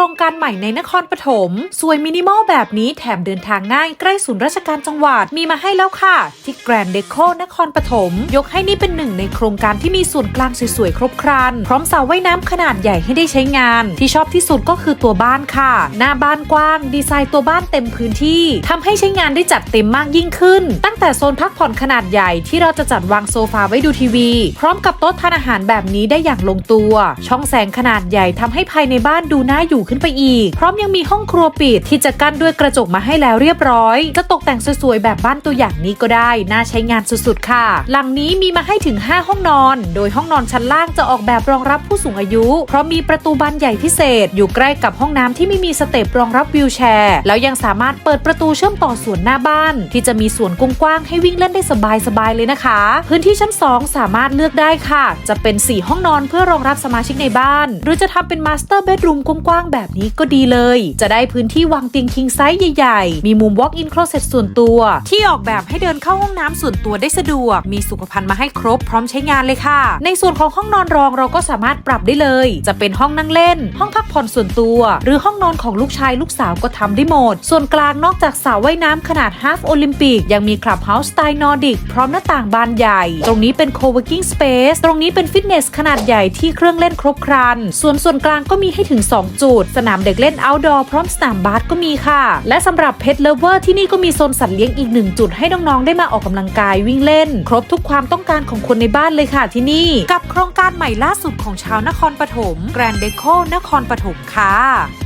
รงการใหม่ในนครปฐมสวยมินิมอลแบบนี้แถมเดินทางง่ายใกล้ศูนย์ราชการจังหวัดมีมาให้แล้วค่ะ ที่แกรนด์เดโคนครปฐมยกให้นี่เป็นหนึ่งในโครงการที่มีส่วนกลางสวยๆครบครัน พร้อมสระว่ายน้ำขนาดใหญ่ให้ได้ใช้งาน ที่ชอบที่สุดก็คือตัวบ้านค่ะ หน้าบ้านกว้าง ดีไซน์ตัวบ้านเต็มพื้นที่ทำให้ใช้งานได้จัดเต็มมากยิ่งขึ้น ตั้งแต่โซนพักผ่อนขนาดใหญ่ที่เราจะจัดวางโซฟาไว้ดูทีวี พร้อมกับโต๊ะทานอาหารแบบนี้ได้อย่างลงตัว ช่องแสงขนาดใหญ่ทำให้ภายในบ้านดูน่าอยู่ขึ้นไปอีก พร้อมยังมีห้องครัวปิดที่จะกั้นด้วยกระจกมาให้แล้วเรียบร้อย จะตกแต่งสวยๆแบบบ้านตัวอย่างนี้ก็ได้ น่าใช้งานสุดๆค่ะ หลังนี้มีมาให้ถึง 5 ห้องนอน โดยห้องนอนชั้นล่างจะออกแบบรองรับผู้สูงอายุ เพราะมีประตูบานใหญ่พิเศษ อยู่ใกล้กับห้องน้ำที่ไม่มีสเต็ปรองรับวิวแชร์ แล้วยังสามารถเปิดประตูเชื่อมต่อสวนหน้าบ้าน ที่จะมีสวนกว้างๆให้วิ่งเล่นได้สบายๆเลยนะคะ พื้นที่ชั้น 2 สามารถเลือกได้ค่ะ จะเป็น 4 ห้องนอนเพื่อรองรับสมาชิกในบ้าน หรือจะทำเป็นมาสเตอร์เบดรูมกว้างแบบนี้ก็ดีเลย จะได้พื้นที่วางเตียงคิงไซส์ใหญ่ๆ มีมุม walk in closet ส่วนตัว ที่ออกแบบให้เดินเข้าห้องน้ำส่วนตัวได้สะดวก มีสุขภัณฑ์มาให้ครบพร้อมใช้งานเลยค่ะ ในส่วนของห้องนอนรองเราก็สามารถปรับได้เลย จะเป็นห้องนั่งเล่น ห้องพักผ่อนส่วนตัว หรือห้องนอนของลูกชายลูกสาวก็ทำได้หมด ส่วนกลางนอกจากสระว่ายน้ำขนาด half โอลิมปิกยังมีคลับเฮาส์สไตล์นอร์ดิกพร้อมหน้าต่างบานใหญ่ ตรงนี้เป็น co-working space ตรงนี้เป็นฟิตเนสขนาดใหญ่ที่เครื่องเล่นครบครัน ส่วนส่วนกลางก็มีให้ถึง 2 จุดสนามเด็กเล่น outdoor พร้อมสนามบาสก็มีค่ะ และสำหรับเพจเลเวอร์ที่นี่ก็มีโซนสัตว์เลี้ยงอีกหนึ่งจุดให้น้องๆได้มาออกกำลังกายวิ่งเล่น ครบทุกความต้องการของคนในบ้านเลยค่ะที่นี่ กับโครงการใหม่ล่าสุดของชาวนครปฐมแกรนเดโคนครปฐมค่ะ